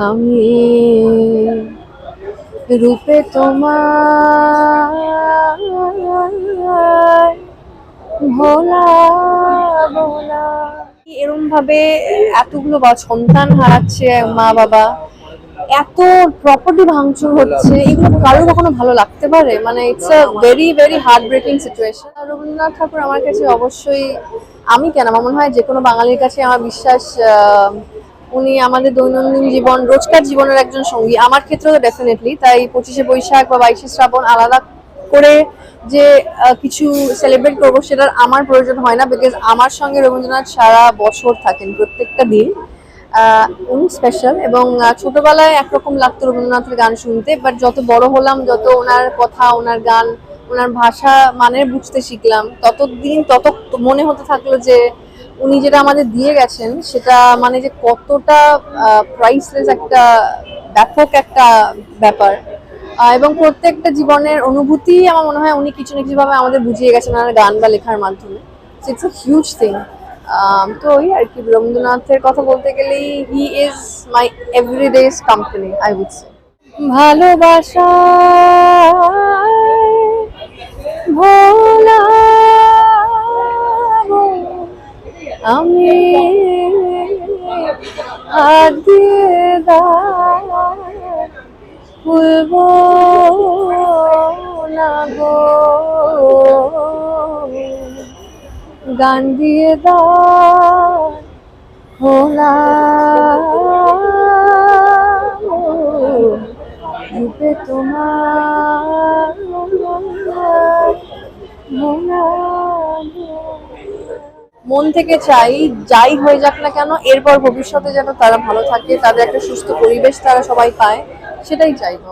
আমি রূপে তোমার ভোলা ভোলা। এরম ভাবে এতগুলো বা সন্তান হারাচ্ছে মা বাবা? এত প্রপার্টি ভাঙচুর হচ্ছে, এগুলো কারোর কখনো ভালো লাগতে পারে? মানে it's a very very heart breaking situation Rabindranath Thakur আমার কাছে অবশ্যই, আমি কেন? আমার মনে হয় যে কোনো বাঙালির কাছে আমার বিশ্বাস উনি আমাদের দৈনন্দিন জীবন, রোজকার জীবনের একজন সঙ্গী। আমার ক্ষেত্রেও ডেফিনেটলি তাই পঁচিশে বৈশাখ বা বাইশে শ্রাবণ আলাদা করে যে কিছু সেলিব্রেট করব সেটার আমার প্রয়োজন হয় না বিকজ আমার সঙ্গে রবীন্দ্রনাথ সারা বছর থাকেন, প্রত্যেকটা দিন। উনি স্পেশাল এবং ছোটবেলায় একরকম লাগতো রবীন্দ্রনাথের গান শুনতে বাট যত বড় হলাম, যত ওনার কথা, ওনার গান, ওনার ভাষা মানে বুঝতে শিখলাম, ততদিন তত মনে হতে থাকল যে উনি যেটা আমাদের দিয়ে গেছেন, সেটা মানে যে কতটা প্রাইসলেস একটা, ব্যাপক একটা ব্যাপার। এবং প্রত্যেকটা জীবনের অনুভূতি আমার মনে হয় উনি কিছু না কিছুভাবে আমাদের বুঝিয়ে গেছেন ওনার গান বা লেখার মাধ্যমে। ইটস আ হিউজ থিং তো ওই আর কি, রবীন্দ্রনাথের কথা বলতে গেলেই he is my everyday company I would say ভালোবাসা আমি হাত না গো। গান দিয়ে দাও রূপে তোমার ভোলা মন থেকে চাই, যাই হয়ে যাক না কেন, এরপর ভবিষ্যতে যেন তারা ভালো থাকে, তাদের একটা সুস্থ পরিবেশ তারা সবাই পায়, সেটাই চাইব